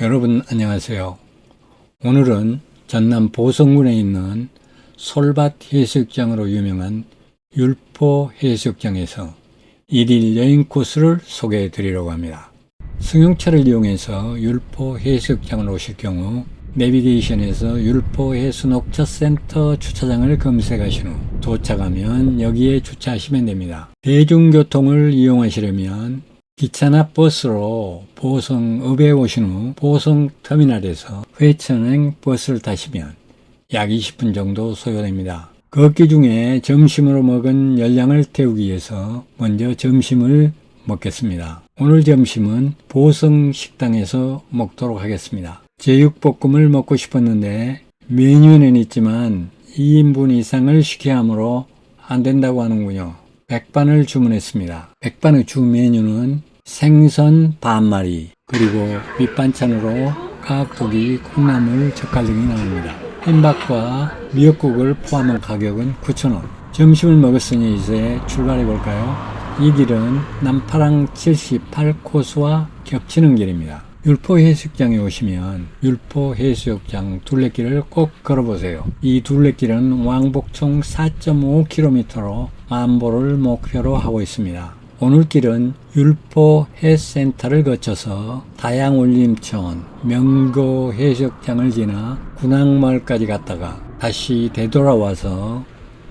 여러분 안녕하세요. 오늘은 전남 보성군에 있는 솔밭 해수욕장으로 유명한 율포 해수욕장에서 일일 여행 코스를 소개해 드리려고 합니다. 승용차를 이용해서 율포 해수욕장을 오실 경우 내비게이션에서 율포 해수녹차센터 주차장을 검색하신 후 도착하면 여기에 주차하시면 됩니다. 대중교통을 이용하시려면 기차나 버스로 보성읍에 오신 후 보성터미널에서 회천행 버스를 타시면 약 20분 정도 소요됩니다. 걷기 중에 점심으로 먹은 열량을 태우기 위해서 먼저 점심을 먹겠습니다. 오늘 점심은 보성 식당에서 먹도록 하겠습니다. 제육볶음을 먹고 싶었는데 메뉴는 있지만 2인분 이상을 시켜야 하므로 안 된다고 하는군요. 백반을 주문했습니다. 백반의 주 메뉴는 생선 반마리 그리고 밑반찬으로 깍두기, 콩나물, 젓갈 등이 나옵니다. 흰밥과 미역국을 포함한 가격은 9,000원. 점심을 먹었으니 이제 출발해 볼까요? 이 길은 남파랑 78코스와 겹치는 길입니다. 율포 해수욕장에 오시면 율포 해수욕장 둘레길을 꼭 걸어보세요. 이 둘레길은 왕복 총 4.5km로 만보를 목표로 하고 있습니다. 오늘 길은 율포 해센터를 거쳐서 다양올림천, 명고 해수욕장을 지나 군항마을까지 갔다가 다시 되돌아와서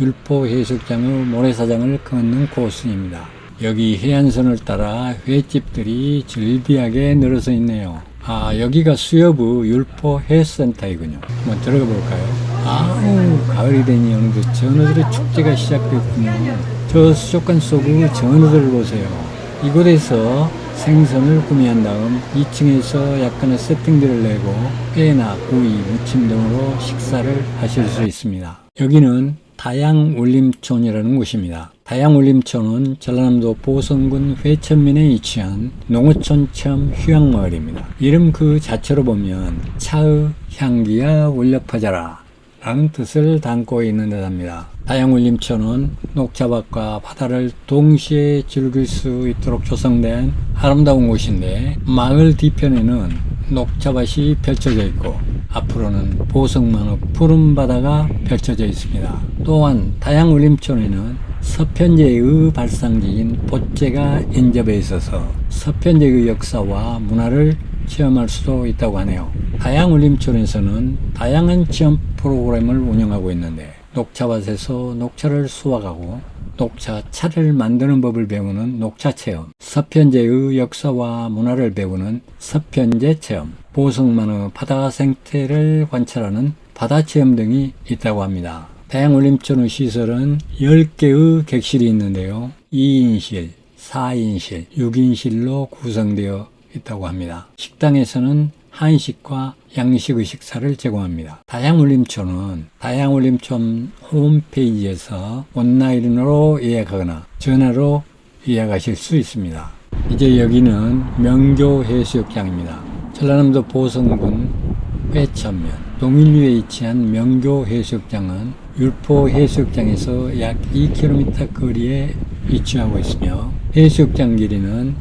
율포 해수욕장의 모래사장을 걷는 코스입니다. 여기 해안선을 따라 횟집들이 즐비하게 늘어서 있네요. 아, 여기가 수협의 율포 해수센터이군요. 한번 들어가 볼까요? 아우, 가을이 되니 어느덧 전어들의 축제가 시작됐군요. 저 수족관 속의 전어들을 보세요. 이곳에서 생선을 구매한 다음 2층에서 약간의 세팅들을 내고 회나 구이, 무침 등으로 식사를 하실 수 있습니다. 여기는 다양울림촌이라는 곳입니다. 다양울림촌은 전라남도 보성군 회천면에 위치한 농어촌 체험 휴양마을입니다. 이름 그 자체로 보면 차의 향기야 울려 퍼져라 라는 뜻을 담고 있는 듯합니다. 다양울림촌은 녹차밭과 바다를 동시에 즐길 수 있도록 조성된 아름다운 곳인데 마을 뒤편에는 녹차밭이 펼쳐져 있고 앞으로는 보성만의 푸른 바다가 펼쳐져 있습니다. 또한 다양울림촌에는 서편제의 발상지인 보째가 인접해 있어서 서편제의 역사와 문화를 체험할 수도 있다고 하네요. 다양울림촌에서는 다양한 체험 프로그램을 운영하고 있는데 녹차밭에서 녹차를 수확하고 녹차 차를 만드는 법을 배우는 녹차 체험, 서편제의 역사와 문화를 배우는 서편제 체험, 보성만의 바다 생태를 관찰하는 바다 체험 등이 있다고 합니다. 다양올림촌의 시설은 10개의 객실이 있는데요. 2인실, 4인실, 6인실로 구성되어 있다고 합니다. 식당에서는 한식과 양식의 식사를 제공합니다. 다양울림촌은 다양울림촌 홈페이지에서 온라인으로 예약하거나 전화로 예약하실 수 있습니다. 이제 여기는 명교 해수욕장입니다. 전라남도 보성군 회천면 동일류에 위치한 명교 해수욕장은 율포 해수욕장에서 약 2km 거리에 위치하고 있으며 해수욕장 길이는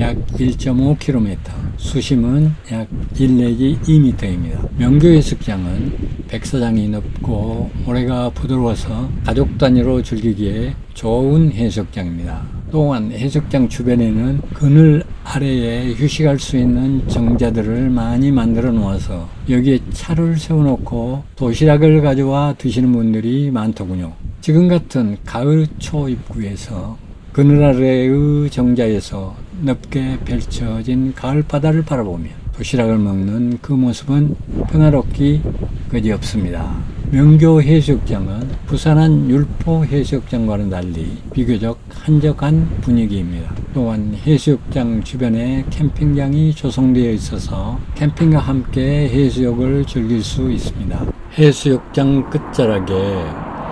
약 1.5km, 수심은 약 1 내지 2m입니다. 명교 해수욕장은 백사장이 넓고 모래가 부드러워서 가족 단위로 즐기기에 좋은 해수욕장입니다. 또한 해수욕장 주변에는 그늘 아래에 휴식할 수 있는 정자들을 많이 만들어 놓아서 여기에 차를 세워놓고 도시락을 가져와 드시는 분들이 많더군요. 지금 같은 가을 초 입구에서 그늘 아래의 정자에서 넓게 펼쳐진 가을 바다를 바라보며 도시락을 먹는 그 모습은 평화롭기 그지없습니다. 명교 해수욕장은 부산한 율포 해수욕장과는 달리 비교적 한적한 분위기입니다. 또한 해수욕장 주변에 캠핑장이 조성되어 있어서 캠핑과 함께 해수욕을 즐길 수 있습니다. 해수욕장 끝자락에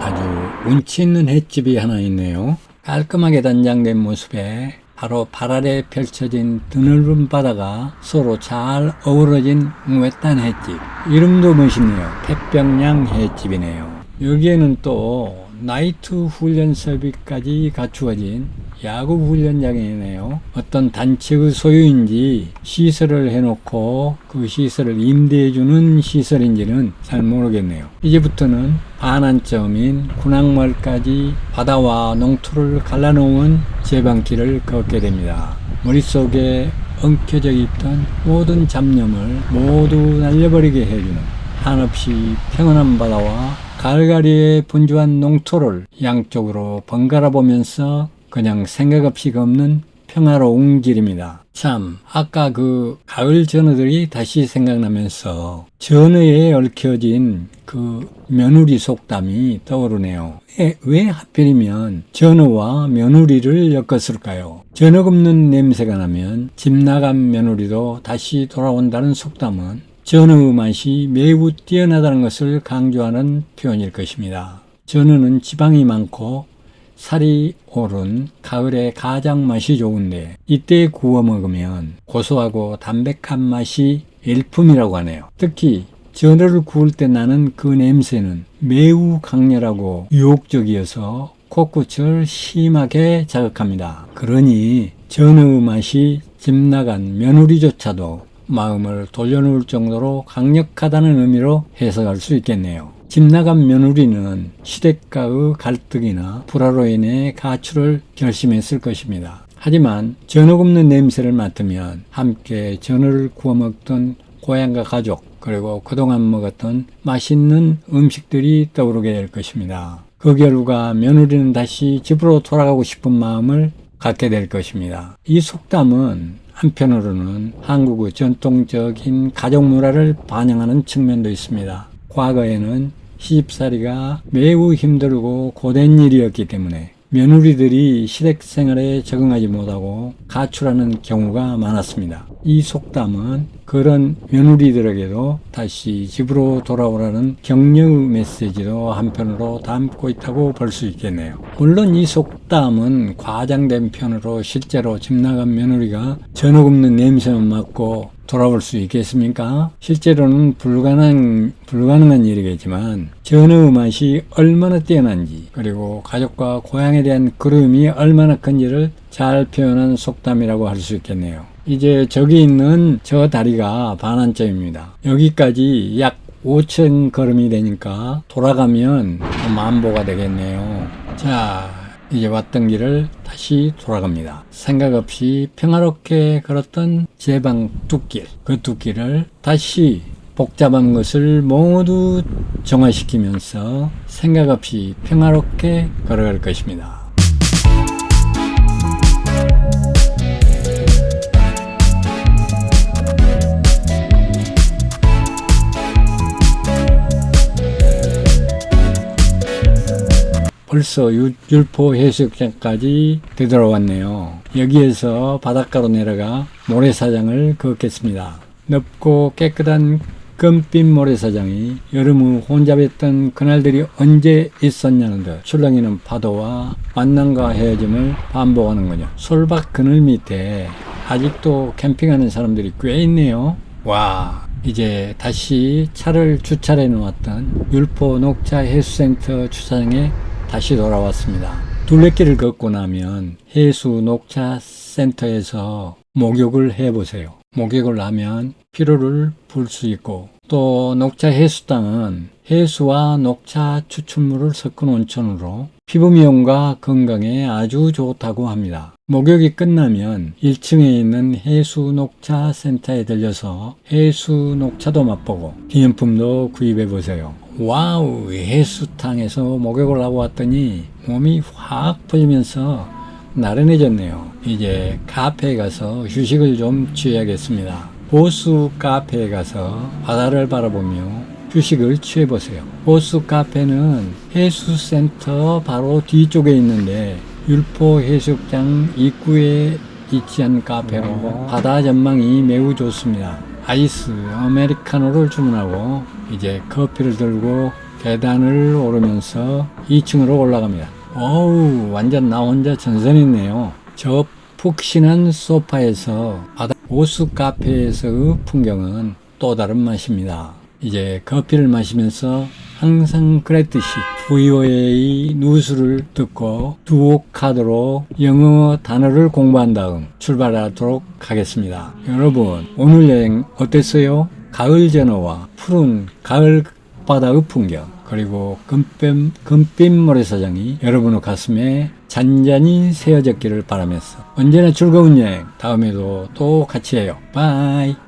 아주 운치 있는 횟집이 하나 있네요. 깔끔하게 단장된 모습에 바로 발 아래 펼쳐진 드넓은 바다가 서로 잘 어우러진 외딴 횟집. 이름도 멋있네요. 태평양 횟집이네요. 여기에는 또 나이트 훈련 설비까지 갖추어진 야구 훈련장이네요. 어떤 단체의 소유인지 시설을 해놓고 그 시설을 임대해주는 시설인지는 잘 모르겠네요. 이제부터는 반환점인 군항마을까지 바다와 농토를 갈라놓은 제방길을 걷게 됩니다. 머릿속에 엉켜져 있던 모든 잡념을 모두 날려버리게 해주는 한없이 평온한 바다와 갈가리에 분주한 농토를 양쪽으로 번갈아 보면서 그냥 생각 없이 걷는 평화로운 길입니다. 참, 아까 그 가을 전어들이 다시 생각나면서 전어에 얽혀진 그 며느리 속담이 떠오르네요. 왜, 왜 하필이면 전어와 며느리를 엮었을까요? 전어 굽는 냄새가 나면 집 나간 며느리도 다시 돌아온다는 속담은 전어의 맛이 매우 뛰어나다는 것을 강조하는 표현일 것입니다. 전어는 지방이 많고 살이 오른 가을에 가장 맛이 좋은데 이때 구워 먹으면 고소하고 담백한 맛이 일품이라고 하네요. 특히 전어를 구울 때 나는 그 냄새는 매우 강렬하고 유혹적이어서 코끝을 심하게 자극합니다. 그러니 전어의 맛이 집 나간 며느리조차도 마음을 돌려놓을 정도로 강력하다는 의미로 해석할 수 있겠네요. 집 나간 며느리는 시댁과의 갈등이나 불화로 인해 가출을 결심했을 것입니다. 하지만 전어 굽는 냄새를 맡으면 함께 전어를 구워 먹던 고향과 가족 그리고 그동안 먹었던 맛있는 음식들이 떠오르게 될 것입니다. 그 결과 며느리는 다시 집으로 돌아가고 싶은 마음을 갖게 될 것입니다. 이 속담은 한편으로는 한국의 전통적인 가족 문화를 반영하는 측면도 있습니다. 과거에는 시집살이가 매우 힘들고 고된 일이었기 때문에 며느리들이 시댁 생활에 적응하지 못하고 가출하는 경우가 많았습니다. 이 속담은 그런 며느리들에게도 다시 집으로 돌아오라는 격려 메시지도 한편으로 담고 있다고 볼 수 있겠네요. 물론 이 속담은 과장된 편으로 실제로 집 나간 며느리가 전어 굽는 냄새만 맡고 돌아올 수 있겠습니까? 실제로는 불가능, 불가능한 일이겠지만, 전어의 맛이 얼마나 뛰어난지, 그리고 가족과 고향에 대한 그리움이 얼마나 큰지를 잘 표현한 속담이라고 할 수 있겠네요. 이제 저기 있는 저 다리가 반환점입니다. 여기까지 약 5천 걸음이 되니까 돌아가면 만보가 되겠네요. 자, 이제 왔던 길을 다시 돌아갑니다. 생각 없이 평화롭게 걸었던 제 방 뚝길, 그 뚝길을 다시 복잡한 것을 모두 정화시키면서 생각 없이 평화롭게 걸어갈 것입니다. 벌써 유- 율포 해수욕장까지 되돌아왔네요. 여기에서 바닷가로 내려가 모래사장을 걷겠습니다. 넓고 깨끗한 금빛 모래사장이 여름의 혼잡했던 그날들이 언제 있었냐는 듯 출렁이는 파도와 만남과 헤어짐을 반복하는군요. 솔밭 그늘 밑에 아직도 캠핑하는 사람들이 꽤 있네요. 와, 이제 다시 차를 주차해 놓았던 율포 녹차 해수센터 주차장에 다시 돌아왔습니다. 둘레길을 걷고 나면 해수 녹차 센터에서 목욕을 해보세요. 목욕을 하면 피로를 풀 수 있고 또 녹차 해수탕은 해수와 녹차 추출물을 섞은 온천으로 피부 미용과 건강에 아주 좋다고 합니다. 목욕이 끝나면 1층에 있는 해수 녹차 센터에 들려서 해수 녹차도 맛보고 기념품도 구입해 보세요. 와우, 해수탕에서 목욕을 하고 왔더니 몸이 확 풀리면서 나른해졌네요. 이제 카페에 가서 휴식을 좀 취해야겠습니다. 보수 카페에 가서 바다를 바라보며 휴식을 취해보세요. 보수 카페는 해수센터 바로 뒤쪽에 있는데 율포 해수욕장 입구에 위치한 카페로 바다 전망이 매우 좋습니다. 아이스 아메리카노를 주문하고 이제 커피를 들고 계단을 오르면서 2층으로 올라갑니다. 어우 완전 나 혼자 전선이네요. 저 푹신한 소파에서 바다 보수 카페에서의 풍경은 또 다른 맛입니다. 이제 커피를 마시면서 항상 그랬듯이 VOA 뉴스를 듣고 두오 카드로 영어 단어를 공부한 다음 출발하도록 하겠습니다. 여러분 오늘 여행 어땠어요? 가을 전어와 푸른 가을 바다의 풍경 그리고 금빛, 금빛 모래사장이 여러분의 가슴에 잔잔히 새어졌기를 바라면서 언제나 즐거운 여행 다음에도 또 같이 해요. 바이